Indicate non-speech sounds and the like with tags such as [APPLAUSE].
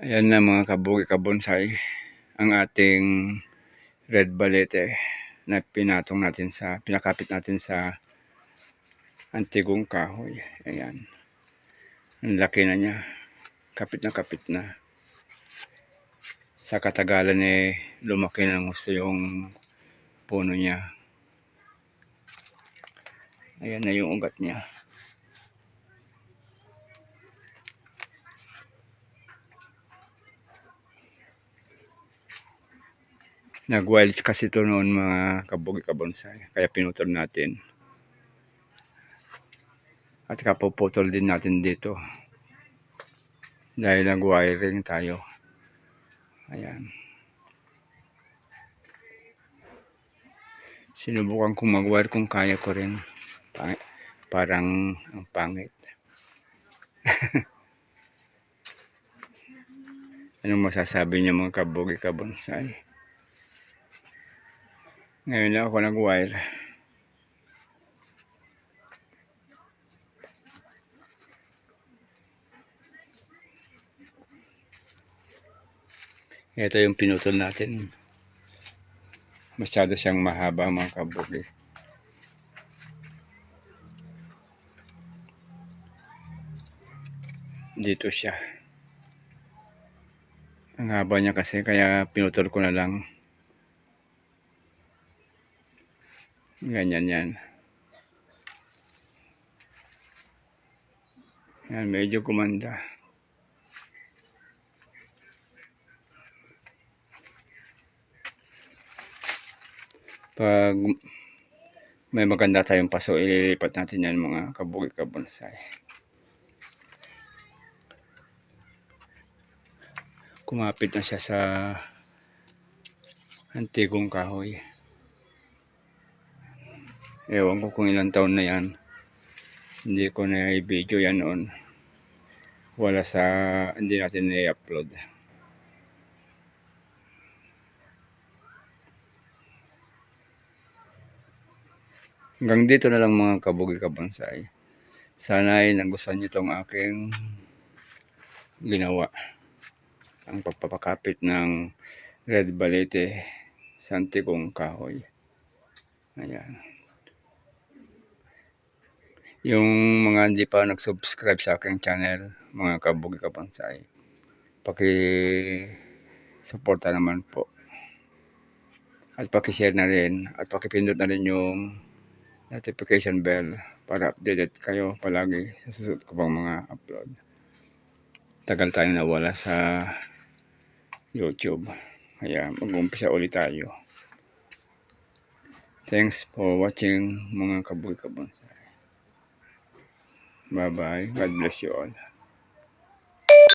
Ayan na mga kabugi kabonsay ang ating red balete na pinatong natin sa pinakapit natin sa antigong kahoy. Ayan. Ang laki na niya. Kapit na kapit na. Sa katagalan eh lumaki ng gusto yung puno niya. Ayan na yung ugat niya. Nag-wilds kasi ito noon mga kabugi kabonsay. Kaya pinutol natin. At kapuputol din natin dito. Dahil nag-wiring tayo. Ayan. Sinubukan kong mag-wire kung kaya ko rin. Pa- parang ang pangit. [LAUGHS] Anong masasabi niyo mga kabugi kabonsay? Ngayon lang ako nag-wire. Ito yung pinutol natin. Masyado siyang mahaba mga kabugi. Dito siya. Ang haba niya kasi kaya pinutol ko na lang. Ganyan yan. Yan, medyo kumanda. Pag may maganda tayong paso, ililipat natin yan mga kabugi kabonsay. Kumapit na siya sa antigong kahoy. Ewan ko kung ilang taon na yan. Hindi ko na i-video yan noon. Wala sa, hindi natin i-upload. Hanggang dito na lang mga kabugi kabonsay. Sana ay nagustuhan niyo itong aking ginawa. Ang pagpapakapit ng red balete sa antigong kahoy. Ayan. Yung mga hindi pa nag-subscribe sa aking channel, mga kabugi kabonsay, paki-suporta naman po. At paki-share na rin at paki-pindot na rin yung notification bell para updated kayo palagi sa susunod ko pang mga upload. Tagal tayong nawala sa YouTube. Kaya mag-umpisa ulit tayo. Thanks for watching mga kabugi kabonsay. Bye bye. God bless you all.